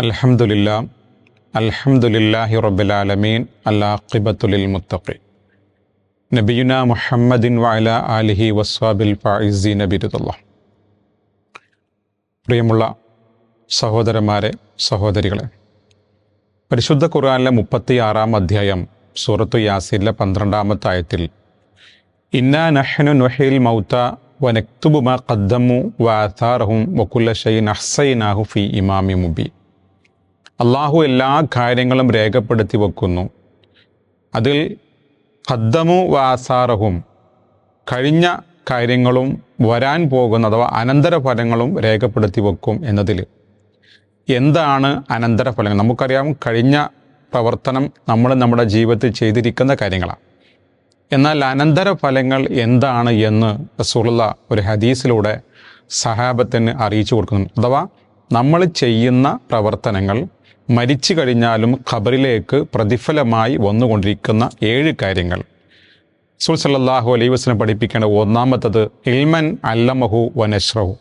അൽഹംദുലില്ല അൽഹംദുലില്ലാഹി റബ്ബിലാലമീൻ അല്ലാഖിബത്തുലിൽ മുത്തഖി. നബിയുന മുഹമ്മദിൻ വഅല ആലിഹി വസ്വാബിൽ ഫായിസി നബിരുദുള്ള പ്രിയമുള്ള സഹോദരന്മാരെ സഹോദരികളെ പരിശുദ്ധ ഖുർആനിലെ മുപ്പത്തി ആറാം അധ്യായം സൂറത്തു യാസിലെ പന്ത്രണ്ടാമത്തെ ആയത്തിൽ ഇന്നാ നഹ്നു നൊഹയിൽ മൗത്ത വനക്തുബു മാ ഖദ്ദമു വആഥാറഹും വകുല്ല ഷൈഇൻ അഹ്സൈനാഹു ഫി ഇമാമി മുബീൻ. അള്ളാഹു എല്ലാ കാര്യങ്ങളും രേഖപ്പെടുത്തി വെക്കുന്നു. അതിൽ ഹദ്ദമു വാസാറഹും കഴിഞ്ഞ കാര്യങ്ങളും വരാൻ പോകുന്ന അഥവാ അനന്തരഫലങ്ങളും രേഖപ്പെടുത്തി വെക്കും എന്നതിൽ. എന്താണ് അനന്തരഫലങ്ങൾ? നമുക്കറിയാം കഴിഞ്ഞ പ്രവർത്തനം നമ്മൾ നമ്മുടെ ജീവിതത്തിൽ ചെയ്തിരിക്കുന്ന കാര്യങ്ങളാണ്. എന്നാൽ അനന്തരഫലങ്ങൾ എന്താണ് എന്ന് റസൂലുള്ള ഒരു ഹദീസിലൂടെ സഹാബത്തിന് അറിയിച്ചു കൊടുക്കുന്നു അഥവാ നമ്മൾ ചെയ്യുന്ന പ്രവർത്തനങ്ങൾ മരിച്ചു കഴിഞ്ഞാലും ഖബറിലേക്ക് പ്രതിഫലമായി വന്നുകൊണ്ടിരിക്കുന്ന ഏഴ് കാര്യങ്ങൾ. സുൽ സല്ലല്ലാഹു അലൈഹി വസല്ലം പഠിപ്പിക്കേണ്ട ഒന്നാമത്തത് ഇൽമൻ അല്ലമഹു വനശ്രഹു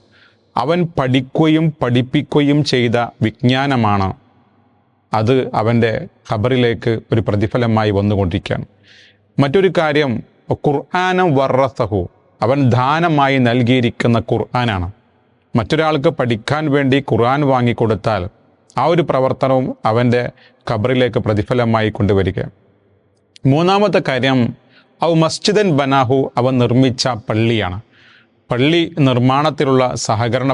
അവൻ പഠിക്കുകയും പഠിപ്പിക്കുകയും ചെയ്ത വിജ്ഞാനമാണ്. അത് അവന്റെ ഖബറിലേക്ക് ഒരു പ്രതിഫലമായി വന്നുകൊണ്ടിരിക്കുകയാണ്. മറ്റൊരു കാര്യം ഖുർആാനം വർറസഹു അവൻ ദാനമായി നൽകിയിരിക്കുന്ന ഖുർആനാണ്. മറ്റൊരാൾക്ക് പഠിക്കാൻ വേണ്ടി ഖുർആൻ വാങ്ങിക്കൊടുത്താൽ ആ ഒരു പ്രവർത്തനവും അവന്റെ ഖബറിലേക്ക് പ്രതിഫലമായി കൊണ്ടുവരിക. മൂന്നാമത്തെ കാര്യം ഔ മസ്ജിദൻ ബനാഹു അവൻ നിർമ്മിച്ച പള്ളിയാണ്. പള്ളി നിർമ്മാണത്തിലുള്ള സഹകരണ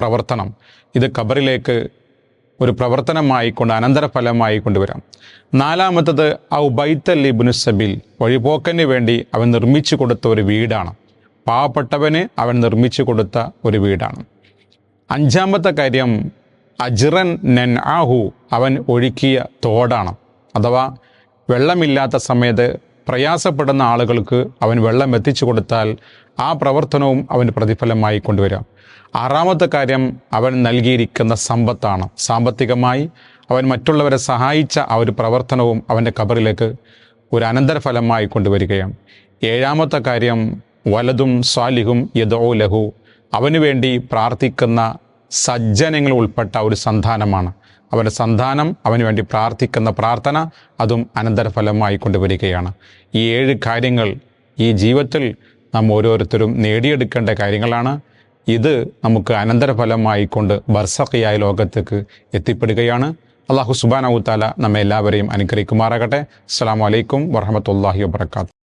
പ്രവർത്തനം ഇത് ഖബറിലേക്ക് ഒരു പ്രവർത്തനമായി കൊണ്ട് അനന്തരഫലമായി കൊണ്ടുവരാം. നാലാമത്തത് ഔ ബൈത്തൽ ഇബ്നു സബിൽ വഴിപോക്കന് വേണ്ടി അവൻ നിർമ്മിച്ചു കൊടുത്ത ഒരു വീടാണ്. പാവപ്പെട്ടവന് അവൻ നിർമ്മിച്ചു കൊടുത്ത ഒരു വീടാണ്. അഞ്ചാമത്തെ കാര്യം അജ്റൻ നെൻ ആഹു അവൻ ഒഴുക്കിയ തോടാണ്. അഥവാ വെള്ളമില്ലാത്ത സമയത്ത് പ്രയാസപ്പെടുന്ന ആളുകൾക്ക് അവൻ വെള്ളം എത്തിച്ചു കൊടുത്താൽ ആ പ്രവർത്തനവും അവന് പ്രതിഫലമായി കൊണ്ടുവരാം. ആറാമത്തെ കാര്യം അവൻ നൽകിയിരിക്കുന്ന സമ്പത്താണ്. സാമ്പത്തികമായി അവൻ മറ്റുള്ളവരെ സഹായിച്ച ആ ഒരു പ്രവർത്തനവും അവന്റെ കബറിലേക്ക് ഒരു അനന്തരഫലമായി കൊണ്ടുവരികയാണ്. ഏഴാമത്തെ കാര്യം വലതും സ്വാലിഹും യദോ ലഹു അവനു വേണ്ടി പ്രാർത്ഥിക്കുന്ന സജ്ജനങ്ങൾ ഉൾപ്പെട്ട ഒരു സന്താനമാണ്. അവന്റെ സന്താനം അവന് വേണ്ടി പ്രാർത്ഥിക്കുന്ന പ്രാർത്ഥന അതും അനന്തരഫലമായി കൊണ്ടുവരികയാണ്. ഈ ഏഴ് കാര്യങ്ങൾ ഈ ജീവിതത്തിൽ നാം ഓരോരുത്തരും നേടിയെടുക്കേണ്ട കാര്യങ്ങളാണ്. ഇത് നമുക്ക് അനന്തരഫലമായി കൊണ്ട് ബർസഖിയായ ലോകത്തേക്ക് എത്തിപ്പെടുകയാണ്. അള്ളാഹു സുബാനവുത്താല നമ്മെ എല്ലാവരെയും അനുഗ്രഹിക്കുമാറാകട്ടെ. അസ്സാം വലൈക്കും വറഹമത്തല്ലാഹി വാത്തു